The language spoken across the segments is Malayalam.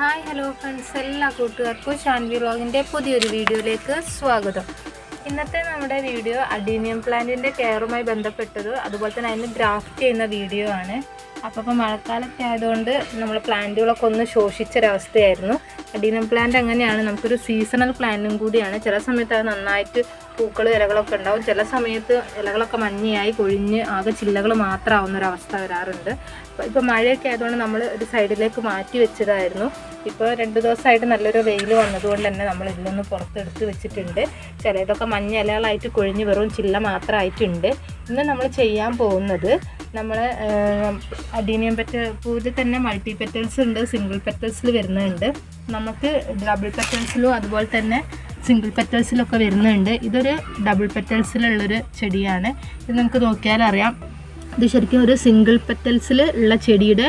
ഹായ് ഹലോ ഫ്രണ്ട്സ് എല്ലാ കൂട്ടുകാർക്കും ഷാൻവി വ്ളോഗിന്റെ പുതിയൊരു വീഡിയോയിലേക്ക് സ്വാഗതം. ഇന്നത്തെ നമ്മുടെ വീഡിയോ അഡീനിയം പ്ലാന്റിന്റെ കെയറുമായി ബന്ധപ്പെട്ടത് അതുപോലെ തന്നെ അതിന് ഗ്രാഫ്റ്റ് ചെയ്യുന്ന വീഡിയോ ആണ്. അപ്പോൾ ഇപ്പോൾ മഴക്കാലത്തെ ആയതുകൊണ്ട് നമ്മൾ പ്ലാന്റുകളൊക്കെ ഒന്ന് ശോഷിച്ചൊരവസ്ഥയായിരുന്നു. അഡീനം പ്ലാന്റ് അങ്ങനെയാണ്. നമുക്കൊരു സീസണൽ പ്ലാന്റും കൂടിയാണ്. ചില സമയത്ത് അത് നന്നായിട്ട് പൂക്കൾ ഇലകളൊക്കെ ഉണ്ടാവും. ചില സമയത്ത് ഇലകളൊക്കെ മഞ്ഞയായി കൊഴിഞ്ഞ് ആകെ ചില്ലകൾ മാത്രമാവുന്ന ഒരു അവസ്ഥ വരാറുണ്ട് ഇപ്പോൾ മഴയൊക്കെ ആയതുകൊണ്ട് നമ്മൾ ഒരു സൈഡിലേക്ക് മാറ്റി വെച്ചതായിരുന്നു. ഇപ്പോൾ രണ്ട് ദിവസമായിട്ട് നല്ലൊരു വെയിൽ വന്നതുകൊണ്ട് തന്നെ നമ്മൾ ഇതിലൊന്ന് പുറത്തെടുത്ത് വെച്ചിട്ടുണ്ട്. ചിലതൊക്കെ മഞ്ഞ ഇലകളായിട്ട് കൊഴിഞ്ഞ് വെറും ചില്ല മാത്രമായിട്ടുണ്ട്. ഇന്ന് നമ്മൾ ചെയ്യാൻ പോകുന്നത് നമ്മൾ അഡീനിയം പെറ്റ പൂവിൽ തന്നെ മൾട്ടി പെറ്റൽസ് ഉണ്ട് സിംഗിൾ പെറ്റൽസിൽ വരുന്നുണ്ട്. നമുക്ക് ഡബിൾ പെറ്റൽസിലും അതുപോലെ തന്നെ സിംഗിൾ പെറ്റൽസിലൊക്കെ വരുന്നുണ്ട്. ഇതൊരു ഡബിൾ പെറ്റൽസിലുള്ളൊരു ചെടിയാണ്. ഇത് നമുക്ക് നോക്കിയാൽ അറിയാം ഇത് ശരിക്കും ഒരു സിംഗിൾ പെറ്റൽസിൽ ഉള്ള ചെടിയുടെ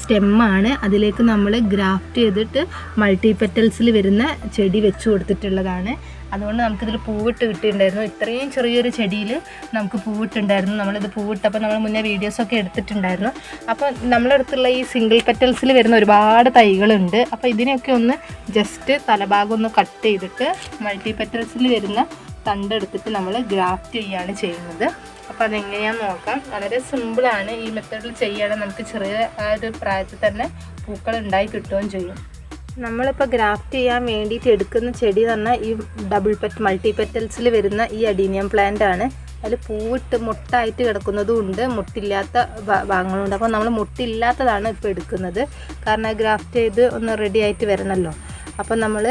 സ്റ്റെമ്മാണ് അതിലേക്ക് നമ്മൾ ഗ്രാഫ്റ്റ് ചെയ്തിട്ട് മൾട്ടി പെറ്റൽസിൽ വരുന്ന ചെടി വെച്ച് കൊടുത്തിട്ടുള്ളതാണ്. അതുകൊണ്ട് നമുക്കിതിൽ പൂവിട്ട് കിട്ടിയിട്ടുണ്ടായിരുന്നു. ഇത്രയും ചെറിയൊരു ചെടിയിൽ നമുക്ക് പൂവിട്ടുണ്ടായിരുന്നു. നമ്മളിത് പൂവിട്ടപ്പോൾ നമ്മൾ മുന്നേ വീഡിയോസൊക്കെ എടുത്തിട്ടുണ്ടായിരുന്നു. അപ്പോൾ നമ്മളടുത്തുള്ള ഈ സിംഗിൾ പെറ്റൽസിൽ വരുന്ന ഒരുപാട് തൈകളുണ്ട്. അപ്പോൾ ഇതിനെയൊക്കെ ഒന്ന് ജസ്റ്റ് തലഭാഗം ഒന്ന് കട്ട് ചെയ്തിട്ട് മൾട്ടി പെറ്റൽസിൽ വരുന്ന തണ്ടെടുത്തിട്ട് നമ്മൾ ഗ്രാഫ്റ്റ് ചെയ്യുകയാണ് ചെയ്യുന്നത്. അപ്പോൾ അതെങ്ങനെയാണെന്ന് നോക്കാം. വളരെ സിമ്പിളാണ് ഈ മെത്തേഡിൽ ചെയ്യുകയാണെങ്കിൽ നമുക്ക് ചെറിയ ആ ഒരു പ്രായത്തിൽ തന്നെ പൂക്കൾ ഉണ്ടായി കിട്ടുകയും ചെയ്യും. നമ്മളിപ്പോൾ ഗ്രാഫ്റ്റ് ചെയ്യാൻ വേണ്ടിയിട്ട് എടുക്കുന്ന ചെടി തന്നെ ഈ ഡബിൾ പെറ്റ് മൾട്ടി പെറ്റൽസിൽ വരുന്ന ഈ അഡീനിയം പ്ലാന്റ് ആണ്. അതിൽ പൂവിട്ട് മുട്ടായിട്ട് കിടക്കുന്നതും ഉണ്ട്. മുട്ടില്ലാത്ത ഭാഗങ്ങളുണ്ട്. അപ്പോൾ നമ്മൾ മുട്ടില്ലാത്തതാണ് ഇപ്പോൾ എടുക്കുന്നത്. കാരണം ഗ്രാഫ്റ്റ് ചെയ്ത് ഒന്ന് റെഡി ആയിട്ട് വരണമല്ലോ അപ്പോൾ നമ്മൾ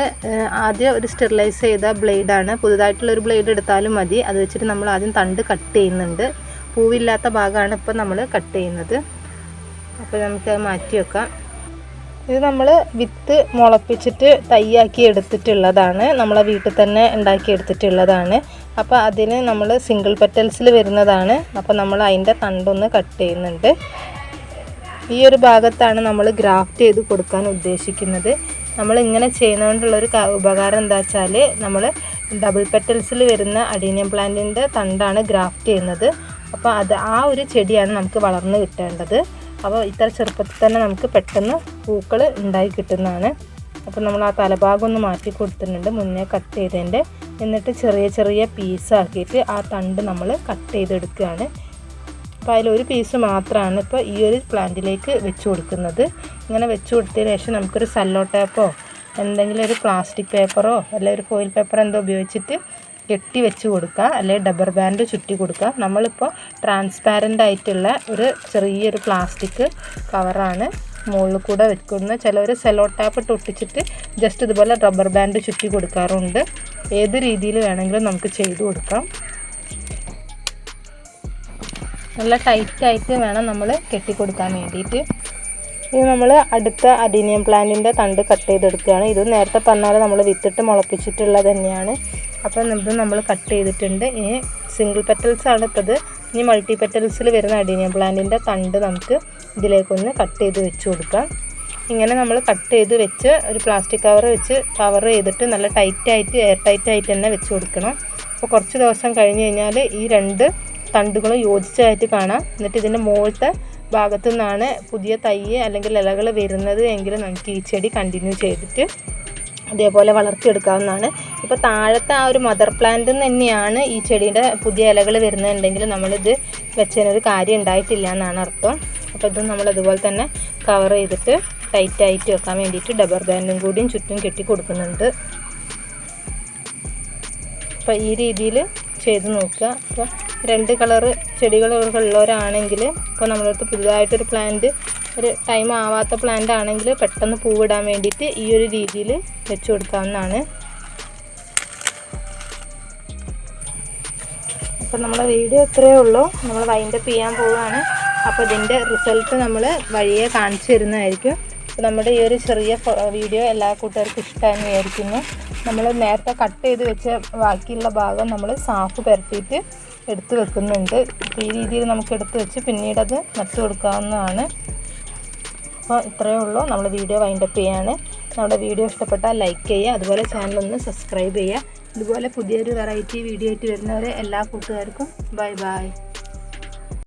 ആദ്യം ഒരു സ്റ്റെറിലൈസ് ചെയ്ത ബ്ലേഡാണ്. പുതുതായിട്ടുള്ള ഒരു ബ്ലേഡ് എടുത്താലും മതി. അത് വെച്ചിട്ട് നമ്മൾ ആദ്യം തണ്ട് കട്ട് ചെയ്യുന്നുണ്ട്. പൂവില്ലാത്ത ഭാഗമാണ് ഇപ്പോൾ നമ്മൾ കട്ട് ചെയ്യുന്നത്. അപ്പോൾ നമുക്ക് മാറ്റി വെക്കാം. ഇത് നമ്മൾ വിത്ത് മുളപ്പിച്ചിട്ട് തയ്യാക്കി എടുത്തിട്ടുള്ളതാണ്. നമ്മളെ വീട്ടിൽ തന്നെ ഉണ്ടാക്കി എടുത്തിട്ടുള്ളതാണ്. അപ്പോൾ അതിന് നമ്മൾ സിംഗിൾ പെറ്റൽസിൽ വരുന്നതാണ്. അപ്പോൾ നമ്മൾ അതിന്റെ തണ്ടൊന്ന് കട്ട് ചെയ്യുന്നുണ്ട്. ഈ ഒരു ഭാഗത്താണ് നമ്മൾ ഗ്രാഫ്റ്റ് ചെയ്ത് കൊടുക്കാൻ ഉദ്ദേശിക്കുന്നത്. നമ്മൾ ഇങ്ങനെ ചെയ്യുന്നതുകൊണ്ടുള്ളൊരു ഉപകാരം എന്താ വെച്ചാൽ നമ്മൾ ഡബിൾ പെറ്റൽസിൽ വരുന്ന അഡീനിയം പ്ലാന്റിന്റെ തണ്ടാണ് ഗ്രാഫ്റ്റ് ചെയ്യുന്നത്. അപ്പോൾ അത് ആ ഒരു ചെടിയാണ് നമുക്ക് വളർന്ന് കിട്ടേണ്ടത്. അപ്പോൾ ഇത്ര ചെറുപ്പത്തിൽ തന്നെ നമുക്ക് പെട്ടെന്ന് പൂക്കൾ ഉണ്ടായി കിട്ടുന്നതാണ്. അപ്പോൾ നമ്മൾ ആ തലഭാഗം ഒന്ന് മാറ്റി കൊടുത്തിട്ടുണ്ട്. മുന്നേ കട്ട് ചെയ്തതിന്റെ എന്നിട്ട് ചെറിയ ചെറിയ പീസാക്കിയിട്ട് ആ തണ്ട് നമ്മൾ കട്ട് ചെയ്തെടുക്കുകയാണ്. അപ്പോൾ അതിലൊരു പീസ് മാത്രമാണ് ഇപ്പോൾ ഈ ഒരു പ്ലാന്റിലേക്ക് വെച്ച് കൊടുക്കുന്നത്. ഇങ്ങനെ വെച്ച് കൊടുത്തതിന് ശേഷം നമുക്കൊരു സല്ലോ ടേപ്പോ എന്തെങ്കിലും ഒരു പ്ലാസ്റ്റിക് പേപ്പറോ അല്ലെങ്കിൽ ഒരു ഫോയിൽ പേപ്പർ എന്തോ ഉപയോഗിച്ചിട്ട് കെട്ടി വെച്ച് കൊടുക്കുക അല്ലെങ്കിൽ ഡബർ ബാൻഡ് ചുറ്റി കൊടുക്കുക. നമ്മളിപ്പോൾ ട്രാൻസ്പാരന്റ് ആയിട്ടുള്ള ഒരു ചെറിയൊരു പ്ലാസ്റ്റിക് കവറാണ് മുകളിൽ കൂടെ വെക്കുന്ന ചിലവർ സെലോ ടാപ്പ് ഒട്ടിച്ചിട്ട് ജസ്റ്റ് ഇതുപോലെ റബ്ബർ ബാൻഡ് ചുറ്റി കൊടുക്കാറുണ്ട്. ഏത് രീതിയിൽ വേണമെങ്കിലും നമുക്ക് ചെയ്തു കൊടുക്കാം. നല്ല ടൈറ്റായിട്ട് വേണം നമ്മൾ കെട്ടിക്കൊടുക്കാൻ വേണ്ടിയിട്ട്. ഇത് നമ്മൾ അടുത്ത അഡീനിയം പ്ലാന്റിന്റെ തണ്ട് കട്ട് ചെയ്തെടുക്കുകയാണ്. ഇത് നേരത്തെ പറഞ്ഞാൽ നമ്മൾ വിത്തിട്ട് മുളപ്പിച്ചിട്ടുള്ളത് തന്നെയാണ്. അപ്പോൾ ഇത് നമ്മൾ കട്ട് ചെയ്തിട്ടുണ്ട്. ഇനി സിംഗിൾ പെറ്റൽസ് ആണ് ഇപ്പോൾ ഇത് ഇനി മൾട്ടി പെറ്റൽസിൽ വരുന്ന അഡീനിയം പ്ലാന്റിന്റെ തണ്ട് നമുക്ക് ഇതിലേക്കൊന്ന് കട്ട് ചെയ്ത് വെച്ച് കൊടുക്കാം. ഇങ്ങനെ നമ്മൾ കട്ട് ചെയ്ത് വെച്ച് ഒരു പ്ലാസ്റ്റിക് കവർ വെച്ച് കവർ ചെയ്തിട്ട് നല്ല ടൈറ്റായിട്ട് എയർ ടൈറ്റായിട്ട് തന്നെ വെച്ച് കൊടുക്കണം. അപ്പോൾ കുറച്ച് ദിവസം കഴിഞ്ഞ് കഴിഞ്ഞാൽ ഈ രണ്ട് തണ്ടുകളും യോജിച്ചതായിട്ട് കാണാം. എന്നിട്ട് ഇതിന്റെ മുകളിലത്തെ ഭാഗത്തു നിന്നാണ് പുതിയ തൈ അല്ലെങ്കിൽ ഇലകൾ വരുന്നത് എങ്കിൽ നമുക്ക് ഈ ചെടി കണ്ടിന്യൂ ചെയ്തിട്ട് അതേപോലെ വളർത്തിയെടുക്കാവുന്നതാണ്. ഇപ്പോൾ താഴത്തെ ആ ഒരു മദർ പ്ലാന്റ് തന്നെയാണ് ഈ ചെടീന്റെ പുതിയ ഇലകൾ വരുന്നുണ്ടെങ്കിൽ നമ്മളിത് വെച്ചതിനൊരു കാര്യം ഉണ്ടായിട്ടില്ല എന്നാണ് അർത്ഥം. അപ്പോൾ ഇത് നമ്മൾ അതുപോലെ തന്നെ കവർ ചെയ്തിട്ട് ടൈറ്റായിട്ട് വെക്കാൻ വേണ്ടിയിട്ട് ഡബർ ബാൻഡും കൂടിയും ചുറ്റും കെട്ടി കൊടുക്കുന്നുണ്ട്. അപ്പോൾ ഈ രീതിയിൽ ചെയ്ത് നോക്കുക. അപ്പോൾ രണ്ട് കളറ് ചെടികൾ ഉള്ളവരാണെങ്കിൽ ഇപ്പോൾ നമ്മളടുത്ത് പുതുതായിട്ടൊരു പ്ലാന്റ് ഒരു ടൈം ആവാത്ത പ്ലാന്റ് ആണെങ്കിൽ പെട്ടെന്ന് പൂവിടാൻ വേണ്ടിയിട്ട് ഈ ഒരു രീതിയിൽ വെച്ച് കൊടുക്കാവുന്നതാണ്. അപ്പോൾ നമ്മുടെ വീഡിയോ ഇത്രയേ ഉള്ളൂ. നമ്മൾ വൈൻഡപ്പ് ചെയ്യാൻ പോവുകയാണ്. അപ്പോൾ ഇതിന്റെ റിസൾട്ട് നമ്മൾ വഴിയെ കാണിച്ചു തരുന്നതായിരിക്കും. അപ്പോൾ നമ്മുടെ ഈ ഒരു ചെറിയ വീഡിയോ എല്ലാ കൂട്ടുകാർക്കും ഇഷ്ടമായെന്ന് വിചാരിക്കുന്നു നമ്മൾ നേരത്തെ കട്ട് ചെയ്ത് വെച്ച ബാക്കിയുള്ള ഭാഗം നമ്മൾ സാഫ് പരത്തിയിട്ട് എടുത്തു വെക്കുന്നുണ്ട്. ഈ രീതിയിൽ നമുക്ക് എടുത്തു വെച്ച് പിന്നീട് അത് നട്ടു കൊടുക്കാവുന്നതാണ്. അപ്പോൾ ഇത്രയേ ഉള്ളൂ. നമ്മൾ വീഡിയോ വൈൻഡപ്പ് ചെയ്യാണ്. നമ്മുടെ വീഡിയോ ഇഷ്ടപ്പെട്ടാൽ ലൈക്ക് ചെയ്യുക അതുപോലെ ഒന്ന് സബ്സ്ക്രൈബ് ചെയ്യുക. ഇതുപോലെ പുതിയൊരു വെറൈറ്റി വീഡിയോ ആയിട്ട് വരുന്നവരെ എല്ലാ കൂട്ടുകാർക്കും ബൈ ബൈ